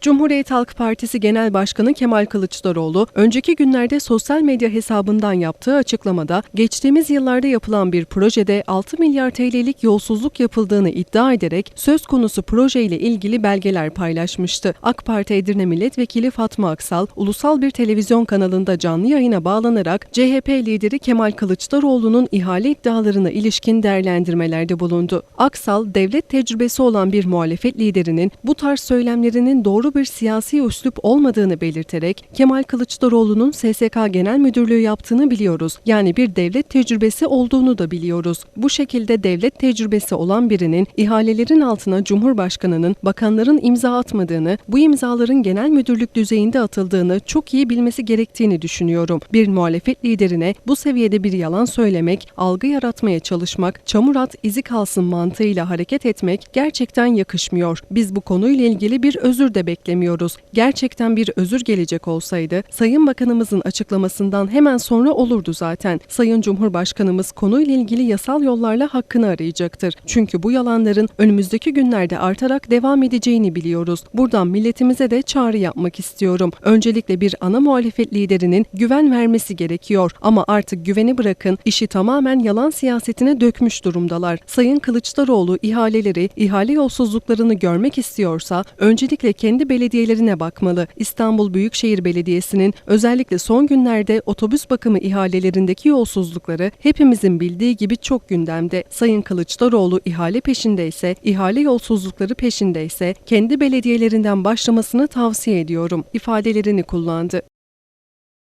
Cumhuriyet Halk Partisi Genel Başkanı Kemal Kılıçdaroğlu, önceki günlerde sosyal medya hesabından yaptığı açıklamada, geçtiğimiz yıllarda yapılan bir projede 6 milyar TL'lik yolsuzluk yapıldığını iddia ederek söz konusu projeyle ilgili belgeler paylaşmıştı. AK Parti Edirne Milletvekili Fatma Aksal, ulusal bir televizyon kanalında canlı yayına bağlanarak CHP lideri Kemal Kılıçdaroğlu'nun ihale iddialarına ilişkin değerlendirmelerde bulundu. Aksal, devlet tecrübesi olan bir muhalefet liderinin bu tarz söylemlerinin doğru bir siyasi üslup olmadığını belirterek Kemal Kılıçdaroğlu'nun SSK Genel Müdürlüğü yaptığını biliyoruz. Yani bir devlet tecrübesi olduğunu da biliyoruz. Bu şekilde devlet tecrübesi olan birinin ihalelerin altına Cumhurbaşkanının, bakanların imza atmadığını, bu imzaların genel müdürlük düzeyinde atıldığını çok iyi bilmesi gerektiğini düşünüyorum. Bir muhalefet liderine bu seviyede bir yalan söylemek, algı yaratmaya çalışmak, çamur at izi kalsın mantığıyla hareket etmek gerçekten yakışmıyor. Biz bu konuyla ilgili bir özür de beklemiyoruz. Gerçekten bir özür gelecek olsaydı Sayın Bakanımızın açıklamasından hemen sonra olurdu zaten. Sayın Cumhurbaşkanımız konuyla ilgili yasal yollarla hakkını arayacaktır. Çünkü bu yalanların önümüzdeki günlerde artarak devam edeceğini biliyoruz. Buradan milletimize de çağrı yapmak istiyorum. Öncelikle bir ana muhalefet liderinin güven vermesi gerekiyor ama artık güveni bırakın işi tamamen yalan siyasetine dökmüş durumdalar. Sayın Kılıçdaroğlu ihaleleri, ihale yolsuzluklarını görmek istiyorsa öncelikle kendi belediyelerine bakmalı. İstanbul Büyükşehir Belediyesi'nin özellikle son günlerde otobüs bakımı ihalelerindeki yolsuzlukları hepimizin bildiği gibi çok gündemde. Sayın Kılıçdaroğlu ihale peşindeyse, ihale yolsuzlukları peşindeyse kendi belediyelerinden başlamasını tavsiye ediyorum ifadelerini kullandı.